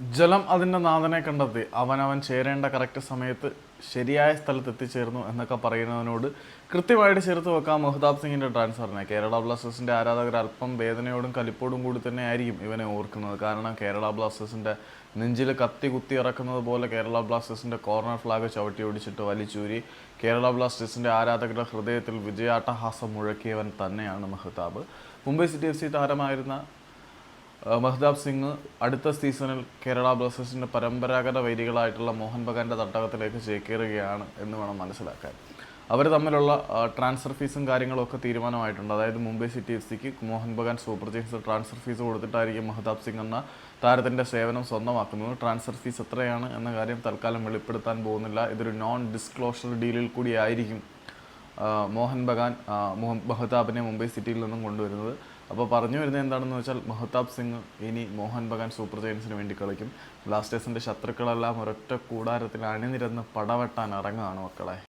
ജലം അതിന്റെ നാഥനെ കണ്ടെത്തി. അവനവൻ ചേരേണ്ട കറക്റ്റ് സമയത്ത് ശരിയായ സ്ഥലത്ത് എത്തിച്ചേർന്നു എന്നൊക്കെ പറയുന്നതിനോട് കൃത്യമായിട്ട് ചേർത്ത് വെക്കാം മെഹ്താബ് സിംഗിന്റെ ട്രാൻസ്ഫറിനെ കേരള ബ്ലാസ്റ്റേഴ്സിന്റെ ആരാധകർ അല്പം വേദനയോടും കലിപ്പോടും കൂടി തന്നെ ആയിരിക്കും ഇവനെ ഓർക്കുന്നത്. കാരണം കേരള ബ്ലാസ്റ്റേഴ്സിന്റെ നെഞ്ചിൽ കത്തി കുത്തി ഇറക്കുന്നത് പോലെ കേരള ബ്ലാസ്റ്റേഴ്സിന്റെ കോർണർ ഫ്ലാഗ് ചവിട്ടി ഓടിച്ചിട്ട് വലിച്ചൂരി. കേരള ബ്ലാസ്റ്റേഴ്സിന്റെ ആരാധകരുടെ ഹൃദയത്തിൽ വിജയാട്ടഹാസം മുഴക്കിയവൻ തന്നെയാണ് Mehtab. Mumbai City F C താരമായിരുന്ന Mahtab Singh അടുത്ത സീസണിൽ കേരള ബ്ലാസ്റ്റേഴ്സിന്റെ പരമ്പരാഗത വൈരികളായിട്ടുള്ള മോഹൻ ബഗാന്റെ തട്ടകത്തിലേക്ക് ചേക്കേറുകയാണ് എന്ന് വേണം മനസ്സിലാക്കാൻ. അവർ തമ്മിലുള്ള ട്രാൻസ്ഫർ ഫീസും കാര്യങ്ങളും ഒക്കെ തീരുമാനമായിട്ടുണ്ട്. അതായത് മുംബൈ സിറ്റി എഫ് സിക്ക് Mohun Bagan super giants transfer fees കൊടുത്തിട്ടായിരിക്കും Mahtab Singh എന്ന താരത്തിന്റെ സേവനം സ്വന്തമാക്കുന്നത്. ട്രാൻസ്ഫർ ഫീസ് എത്രയാണ് എന്ന കാര്യം തൽക്കാലം വെളിപ്പെടുത്താൻ പോകുന്നില്ല. ഇതൊരു നോൺ ഡിസ്ക്ലോഷർ ഡീലിൽ കൂടി ആയിരിക്കും മോഹൻ ബഗാൻ മഹതാബിനെ മുംബൈ സിറ്റിയിൽ നിന്നും കൊണ്ടുവരുന്നത്. അപ്പോൾ പറഞ്ഞു വരുന്നത് എന്താണെന്ന് വെച്ചാൽ മഹതാബ് സിംഗ് ഇനി മോഹൻ ബഗാൻ സൂപ്പർ ജയൻസിന് വേണ്ടി കളിക്കും. ബ്ലാസ്റ്റേഴ്സിന്റെ ശത്രുക്കളെല്ലാം ഒരൊറ്റ കൂടാരത്തിൽ അണിനിരന്ന് പടവെട്ടാൻ ഇറങ്ങുകയാണ് മക്കളെ.